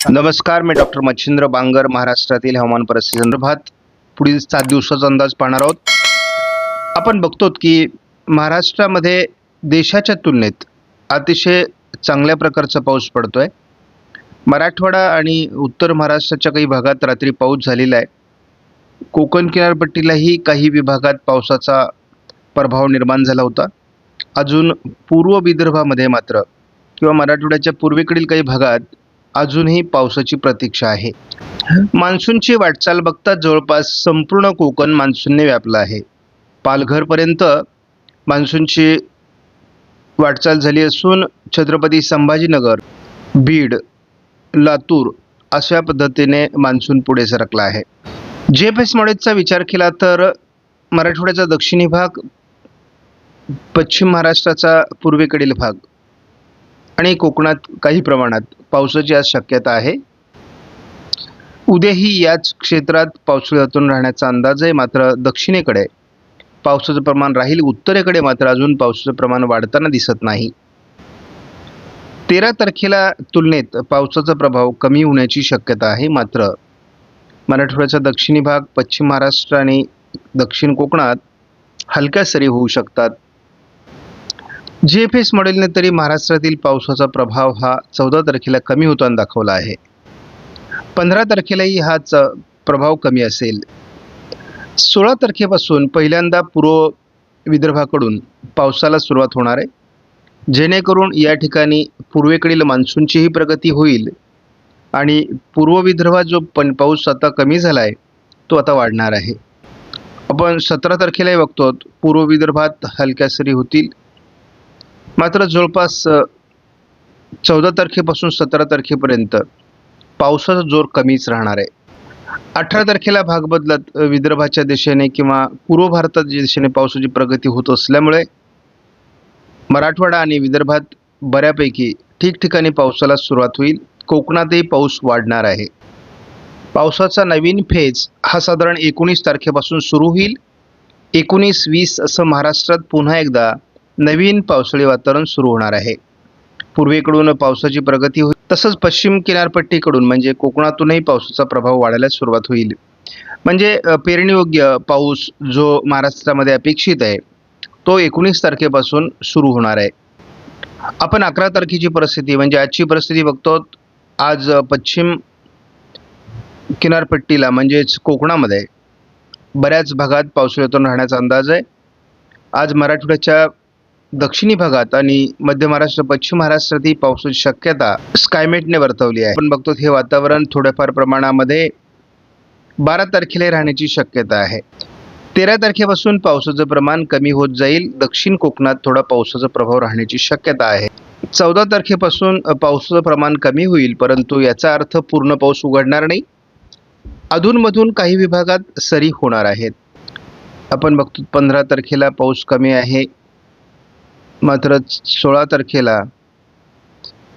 नमस्कार मी डॉक्टर मच्छिंद्र बांगर महाराष्ट्रातील हवामान परिस्थिती संदर्भात पुढील सात दिवसाचा अंदाज पाहणार आहोत. आपण बघतो की महाराष्ट्रामध्ये देशाच्या तुलनेत अतिशय चांगल्या प्रकारचा पाऊस पडतो आहे मराठवाडा आणि उत्तर महाराष्ट्राच्या काही भागात रात्री पाऊस झालेला आहे. कोकण किनारपट्टीलाही काही विभागात पावसाचा प्रभाव निर्माण झाला होता. अजून पूर्व विदर्भामध्ये मात्र किंवा मराठवाड्याच्या पूर्वेकडील काही भागात अजूनही पावसाची प्रतीक्षा आहे. मान्सूनची वाटचाल बघता जवळपास संपूर्ण कोकण मान्सूनने व्यापलं आहे. पालघरपर्यंत मान्सूनची वाटचाल झाली असून छत्रपती संभाजीनगर बीड लातूर अशा पद्धतीने मान्सून पुढे सरकला आहे. जे एफ एस मॉडेलचा विचार केला तर मराठवाड्याचा दक्षिणी भाग पश्चिम महाराष्ट्राचा पूर्वेकडील भाग आणि कोकणात काही प्रमाणात पावसाची आज शक्यता आहे. उद्याही याच क्षेत्रात पावसाळ्यातून राहण्याचा अंदाज आहे मात्र दक्षिणेकडे पावसाचं प्रमाण राहील. उत्तरेकडे मात्र अजून पावसाचं प्रमाण वाढताना दिसत नाही. तेरा तारखेला तुलनेत पावसाचा प्रभाव कमी होण्याची शक्यता आहे मात्र मराठवाड्याचा दक्षिणी भाग पश्चिम महाराष्ट्र आणि दक्षिण कोकणात हलक्या सरी होऊ शकतात. जी एफ एस मॉडेलने तरी महाराष्ट्रातील पावसाचा प्रभाव हा चौदा तारखेला कमी होताना दाखवला आहे. पंधरा तारखेलाही हाच च प्रभाव कमी असेल. सोळा तारखेपासून पहिल्यांदा पूर्व विदर्भाकडून पावसाला सुरुवात होणार आहे. जेणेकरून या ठिकाणी पूर्वेकडील मान्सूनचीही प्रगती होईल आणि पूर्व विदर्भात जो पण पाऊस आता कमी झाला आहे तो आता वाढणार आहे. आपण सतरा तारखेलाही बघतो पूर्व विदर्भात हलक्या सरी होतील. मात्र जवळपास चौदा तारखेपासून सतरा तारखेपर्यंत पावसाचा जोर कमीच राहणार आहे. अठरा तारखेला भाग बदलत विदर्भाच्या दिशेने किंवा पूर्व भारताच्या दिशेने पावसाची प्रगती होत असल्यामुळे मराठवाडा आणि विदर्भात बऱ्यापैकी ठिकठिकाणी पावसाला सुरुवात होईल. कोकणातही पाऊस वाढणार आहे. पावसाचा नवीन फेज हा साधारण एकोणीस तारखेपासून सुरू होईल. एकोणीस वीस असं महाराष्ट्रात पुन्हा एकदा नवीन पावसाळी वातावरण सुरू होणार आहे. पूर्वेकडून पावसाची प्रगती होईल तसंच पश्चिम किनारपट्टीकडून म्हणजे कोकणातूनही पावसाचा प्रभाव वाढायला सुरुवात होईल. म्हणजे पेरणीयोग्य पाऊस जो महाराष्ट्रामध्ये अपेक्षित आहे तो एकोणीस तारखेपासून सुरू होणार आहे. आपण अकरा तारखेची परिस्थिती म्हणजे आजची परिस्थिती बघतो आज पश्चिम किनारपट्टीला म्हणजेच कोकणामध्ये बऱ्याच भागात पावसाळ्यातून राहण्याचा अंदाज आहे. आज मराठवाड्याच्या दक्षिणी भागात आणि मध्य महाराष्ट्र पश्चिम महाराष्ट्रातही पावसाची शक्यता स्कायमेटने वर्तवली आहे. आपण बघतो हे वातावरण थोड्याफार प्रमाणामध्ये बारा तारखेला राहण्याची शक्यता आहे. तेरा तारखेपासून पावसाचं प्रमाण कमी होत जाईल. दक्षिण कोकणात थोडा पावसाचा प्रभाव राहण्याची शक्यता आहे. चौदा तारखेपासून पावसाचं प्रमाण कमी होईल परंतु याचा अर्थ पूर्ण पाऊस उघडणार नाही. अधूनमधून काही विभागात सरी होणार आहेत. आपण बघतो पंधरा तारखेला पाऊस कमी आहे. मात्र सोळा तारखेला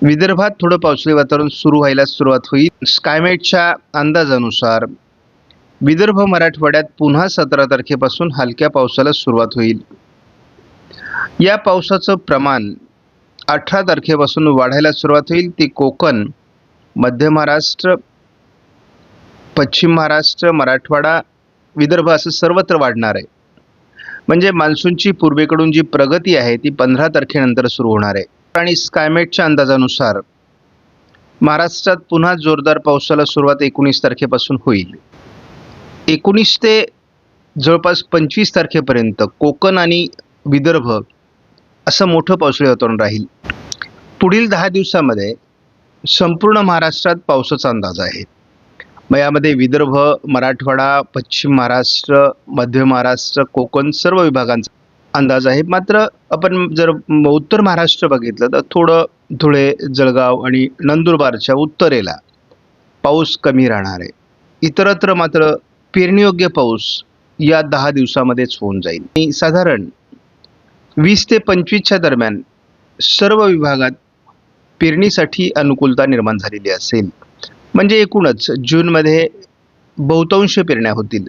विदर्भात थोडं पावसाळी वातावरण सुरू व्हायला सुरुवात होईल. स्कायमेटच्या अंदाजानुसार विदर्भ मराठवाड्यात पुन्हा सतरा तारखेपासून हलक्या पावसाला सुरुवात होईल. या पावसाचं प्रमाण अठरा तारखेपासून वाढायला सुरुवात होईल. ती कोकण मध्य महाराष्ट्र पश्चिम महाराष्ट्र मराठवाडा विदर्भ असं सर्वत्र वाढणार आहे. म्हणजे मान्सूनची पूर्वेकडून जी प्रगती आहे ती पंधरा तारखेनंतर सुरू होणार आहे. आणि स्कायमेटच्या अंदाजानुसार महाराष्ट्रात पुन्हा जोरदार पावसाला सुरुवात एकोणीस तारखेपासून होईल. एकोणीस ते जवळपास पंचवीस तारखेपर्यंत कोकण आणि विदर्भ असं मोठं पावसाळी वातावरण राहील. पुढील दहा दिवसामध्ये संपूर्ण महाराष्ट्रात पावसाचा अंदाज आहे. मग यामध्ये विदर्भ मराठवाडा पश्चिम महाराष्ट्र मध्य महाराष्ट्र कोकण सर्व विभागांचा अंदाज आहे. मात्र आपण जर उत्तर महाराष्ट्र बघितलं तर थोडं धुळे जळगाव आणि नंदुरबारच्या उत्तरेला पाऊस कमी राहणार आहे. इतरत्र मात्र पेरणीयोग्य पाऊस या दहा दिवसामध्येच होऊन जाईल. आणि साधारण वीस ते पंचवीसच्या दरम्यान सर्व विभागात पेरणीसाठी अनुकूलता निर्माण झालेली असेल. म्हणजे एकूणच जूनमध्ये बहुतांश पेरण्या होतील.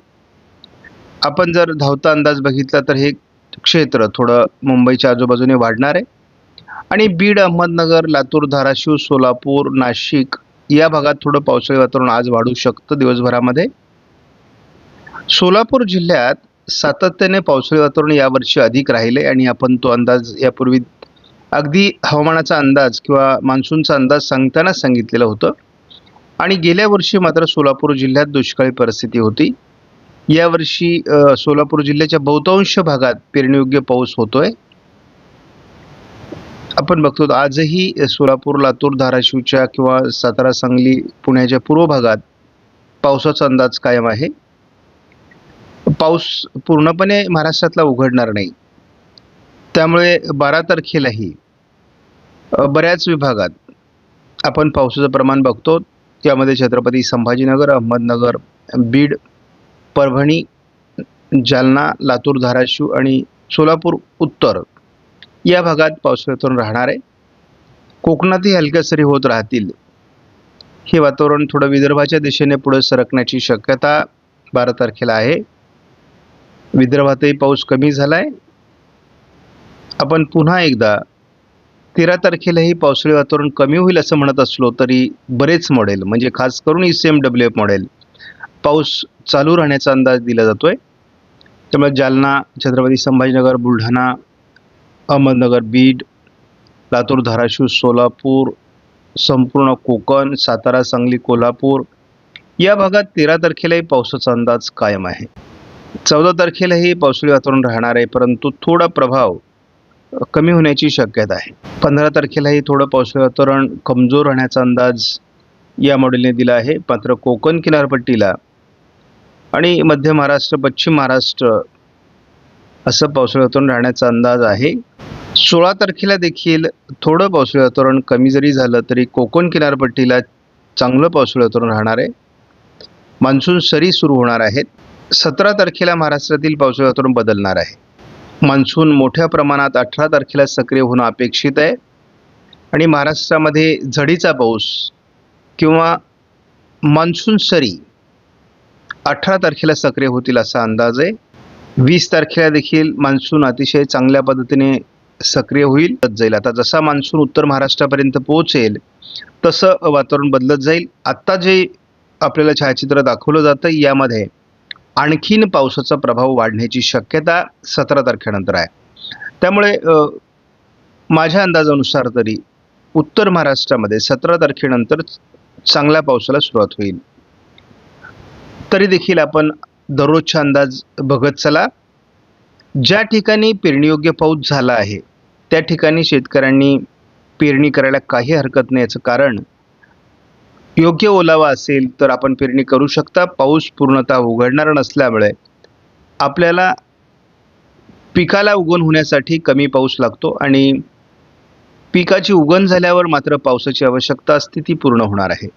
आपण जर धावता अंदाज बघितला तर हे क्षेत्र थोडं मुंबईच्या आजूबाजूने वाढणार आहे. आणि बीड अहमदनगर लातूर धाराशिव सोलापूर नाशिक या भागात थोडं पावसाळी वातावरण आज वाढू शकतं दिवसभरामध्ये. सोलापूर जिल्ह्यात सातत्याने पावसाळी वातावरण यावर्षी अधिक राहिले आणि आपण तो अंदाज यापूर्वी अगदी हवामानाचा अंदाज किंवा मान्सूनचा अंदाज सांगतानाच सांगितलेलं होतं. आणि गेल्या वर्षी मात्र सोलापूर जिल्ह्यात दुष्काळी परिस्थिती होती. यावर्षी सोलापूर जिल्ह्याच्या बहुतांश भागात पेरणीयोग्य पाऊस होतोय. आपण बघतो आजही सोलापूर लातूर धाराशिवच्या किंवा सातारा सांगली पुण्याच्या पूर्व भागात पावसाचा अंदाज कायम आहे. पाऊस पूर्णपणे महाराष्ट्रातला उघडणार नाही. त्यामुळे बारा तारखेलाही बऱ्याच विभागात आपण पावसाचं प्रमाण बघतो. त्यामध्ये छत्रपती संभाजीनगर अहमदनगर बीड परभणी जालना लातूर धाराशिव आणि सोलापूर उत्तर या भागात पावसाळ्यातून राहणार आहे कोकणातही हलक्या सरी होत राहतील. हे वातावरण थोडं विदर्भाच्या दिशेने पुढे सरकण्याची शक्यता बारा तारखेला आहे. विदर्भातही पाऊस कमी झाला आहे आपण पुन्हा एकदा तेरा तारखेलाही पावसाळी वातावरण कमी होईल असं म्हणत असलो तरी बरेच मॉडेल म्हणजे खास करून E C M W F model पाऊस चालू राहण्याचा अंदाज दिला जातोय. त्यामुळे जालना छत्रपती संभाजीनगर बुलढाणा अहमदनगर बीड लातूर धाराशिव सोलापूर संपूर्ण कोकण सातारा सांगली कोल्हापूर या भागात तेरा तारखेलाही पावसाचा अंदाज कायम आहे. चौदा तारखेलाही पावसाळी वातावरण राहणार आहे परंतु थोडा प्रभाव कमी होण्याची शक्यता आहे. पंधरा तारखेलाही थोडं पावसाळी वातावरण कमजोर राहण्याचा अंदाज या मॉडेलने दिला आहे. मात्र कोकण किनारपट्टीला आणि मध्य महाराष्ट्र पश्चिम महाराष्ट्र असं पावसाळी वातावरण राहण्याचा अंदाज आहे. सोळा तारखेला देखील थोडं पावसाळी वातावरण कमी जरी झालं तरी कोकण किनारपट्टीला चांगलं पावसाळी वातावरण राहणार आहे. मान्सून सरी सुरू होणार आहेत. सतरा तारखेला महाराष्ट्रातील पावसाळी वातावरण बदलणार आहे. मान्सून मोठ्या प्रमाणात अठरा तारखेला सक्रिय होणं अपेक्षित आहे. आणि महाराष्ट्रामध्ये झडीचा पाऊस किंवा मान्सून सरी अठरा तारखेला सक्रिय होतील असा अंदाज आहे. वीस तारखेला देखील मान्सून अतिशय चांगल्या पद्धतीने सक्रिय होईल जाईल. आता जसा मान्सून उत्तर महाराष्ट्रापर्यंत पोहोचेल तसं वातावरण बदलत जाईल. आत्ता जे आपल्याला छायाचित्र दाखवलं जातं यामध्ये आणखीन पावसाचा प्रभाव वाढण्याची शक्यता सतरा तारखेनंतर आहे. त्यामुळे माझ्या अंदाजानुसार तरी उत्तर महाराष्ट्रामध्ये सतरा तारखेनंतर चांगल्या पावसाला सुरुवात होईल. तरी देखील आपण दररोजचा अंदाज बघत चला. ज्या ठिकाणी पेरणीयोग्य पाऊस झाला आहे त्या ठिकाणी शेतकऱ्यांनी पेरणी करायला काही हरकत नाही याचं कारण योग्य ओलावा असेल तर आपण पेरणी करू शकता. पाऊस पूर्णतः उघडणार नसल्यामुळे आपल्याला पिकाला उगवण होण्यासाठी कमी पाऊस लागतो आणि पिकाची उगण झाल्यावर मात्र पावसाची आवश्यकता असते ती पूर्ण होणार आहे.